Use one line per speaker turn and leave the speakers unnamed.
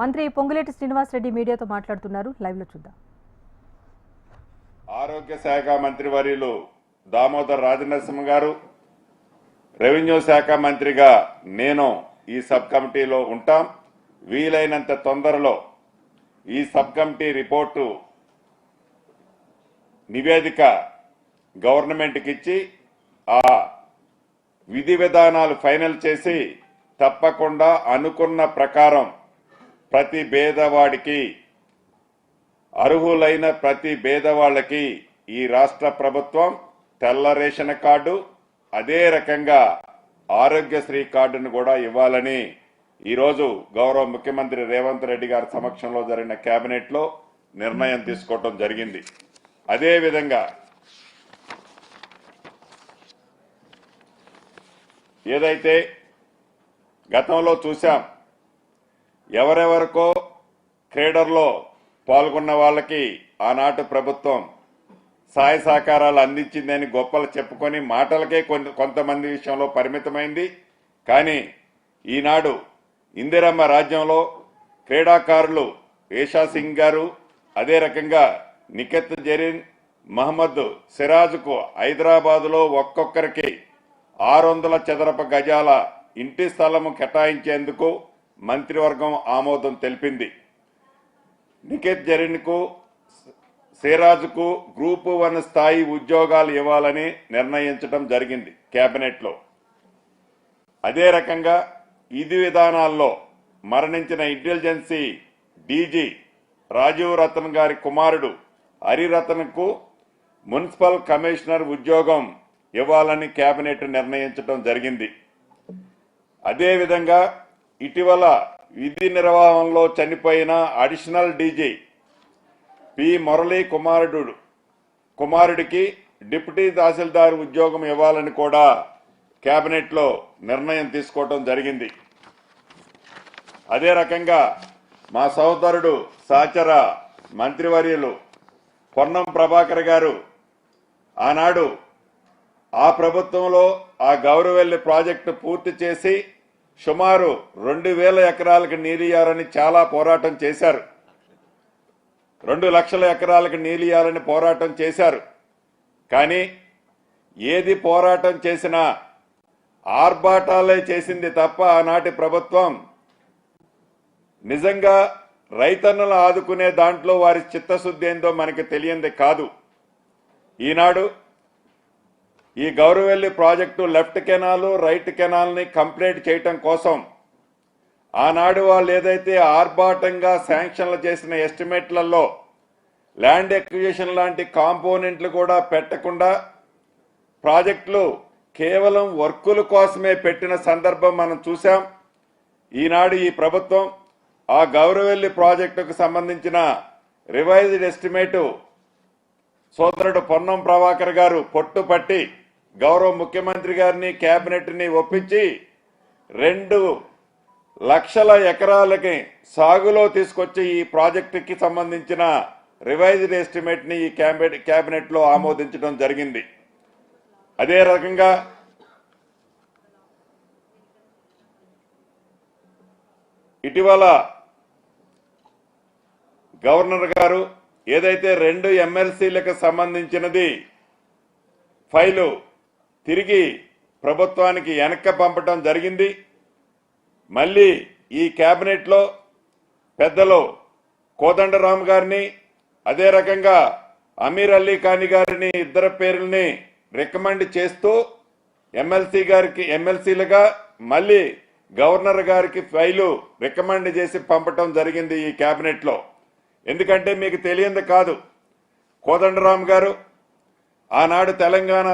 మంత్రి పొంగులేటి శ్రీనివాసరెడ్డి మీడియాతో మాట్లాడుతున్నారు. లైవ్లో చూద్దాం.
ఆరోగ్య శాఖ మంత్రి వర్యులు దామోదర్ రాజనరసింహ గారు రెవెన్యూ శాఖ మంత్రిగా నేను ఈ సబ్ కమిటీలో ఉంటాం. వీలైనంత తొందరలో ఈ సబ్ కమిటీ రిపోర్టు నివేదిక గవర్నమెంట్కి ఇచ్చి ఆ విధి విధానాలు ఫైనల్ చేసి తప్పకుండా అనుకున్న ప్రకారం ప్రతి పేదవాడికి అర్హులైన ప్రతి పేదవాళ్ళకి ఈ రాష్ట్ర ప్రభుత్వం తెల్ల రేషన్ కార్డు అదే రకంగా ఆరోగ్యశ్రీ కార్డును కూడా ఇవ్వాలని ఈరోజు గౌరవ ముఖ్యమంత్రి రేవంత్ రెడ్డి గారి సమక్షంలో జరిగిన కేబినెట్లో నిర్ణయం తీసుకోవటం జరిగింది. అదేవిధంగా ఏదైతే గతంలో చూశాం ఎవరెవరికో క్రీడల్లో పాల్గొన్న వాళ్ళకి ఆనాటి ప్రభుత్వం సహాయ సహకారాలు అందించిందని గొప్పలు చెప్పుకొని మాటలకే కొంత కొంతమంది విషయంలో పరిమితమైంది. కానీ ఈనాడు ఇందిరమ్మ రాజ్యంలో క్రీడాకారులు ఏషా సింగ్ గారు అదే రకంగా నికెత్ జరీన్ మహమ్మద్ సిరాజ్కు హైదరాబాదులో ఒక్కొక్కరికి ఆరు వందల చదరపు గజాల ఇంటి స్థలము కేటాయించేందుకు మంత్రివర్గం ఆమోదం తెలిపింది. నిఖిత్ జరీన్కు సిరాజ్కు గ్రూప్ వన్ స్థాయి ఉద్యోగాలు ఇవ్వాలని నిర్ణయించడం జరిగింది కేబినెట్లో అదే రకంగా ఇది విధానాల్లో మరణించిన ఇంటెలిజెన్సీ డీజీ రాజీవ్ రతన్ గారి కుమారుడు హరిరతన్కు మున్సిపల్ కమిషనర్ ఉద్యోగం ఇవ్వాలని కేబినెట్ నిర్ణయించడం జరిగింది. అదేవిధంగా ఇటీవల విధి నిర్వహణలో చనిపోయిన అడిషనల్ డీజీ పి. మురళీ కుమారుడు కుమారుడికి డిప్యూటీ తహసీల్దార్ ఉద్యోగం ఇవ్వాలని కూడా కేబినెట్లో నిర్ణయం తీసుకోవడం జరిగింది. అదే రకంగా మా సహోదరుడు సహచర మంత్రివర్యులు పొన్నం ప్రభాకర్ గారు ఆనాడు ఆ ప్రభుత్వంలో ఆ గౌరవెల్లి ప్రాజెక్టు పూర్తి చేసి సుమారు రెండు వేల ఎకరాలకు నీరియాలని చాలా పోరాటం చేశారు. రెండు లక్షల ఎకరాలకు నీలియాలని పోరాటం చేశారు. కానీ ఏది పోరాటం చేసినా ఆర్భాటాలే చేసింది తప్ప ఆనాటి ప్రభుత్వం నిజంగా రైతన్నులు ఆదుకునే దాంట్లో వారి చిత్తశుద్ధి ఏందో మనకి తెలియంది కాదు. ఈనాడు ఈ Gouravelli project left canal right కెనాల్ని complete చేయటం కోసం ఆనాడు వాళ్ళు ఏదైతే ఆర్భాటంగా శాంక్షన్లు చేసిన ఎస్టిమేట్లలో ల్యాండ్ ఎక్విజిషన్ లాంటి కాంపోనెంట్లు కూడా పెట్టకుండా ప్రాజెక్టులు కేవలం వర్కుల కోసమే పెట్టిన సందర్భం మనం చూశాం. ఈనాడు ఈ ప్రభుత్వం ఆ గౌరవెల్లి ప్రాజెక్టుకు సంబంధించిన రివైజ్డ్ ఎస్టిమేటు సోదరుడు పొన్నం ప్రభాకర్ గారు పట్టుపట్టి గౌరవ ముఖ్యమంత్రి గారిని కేబినెట్ని ఒప్పించి రెండు లక్షల ఎకరాలకి సాగులో తీసుకొచ్చి ఈ ప్రాజెక్టుకి సంబంధించిన రివైజ్డ్ ఎస్టిమేట్ని ఈ క్యాబినెట్ క్యాబినెట్లో ఆమోదించడం జరిగింది. అదే రకంగా ఇటీవల గవర్నర్ గారు ఏదైతే రెండు ఎమ్మెల్సీలకు సంబంధించినది ఫైలు తిరిగి ప్రభుత్వానికి వెనక్కి పంపటం జరిగింది. మళ్ళీ ఈ కేబినెట్లో పెద్దలు కోదండరామ్ గారిని అదే రకంగా అమీర్ అలీ ఖాని గారిని ఇద్దరు పేర్లని రికమెండ్ చేస్తూ ఎమ్మెల్సీ గారికి ఎమ్మెల్సీలుగా మళ్ళీ గవర్నర్ గారికి ఫైలు రికమెండ్ చేసి పంపటం జరిగింది ఈ కేబినెట్లో ఎందుకంటే మీకు తెలియంది కాదు కోదండరామ్ గారు ఆనాడు తెలంగాణ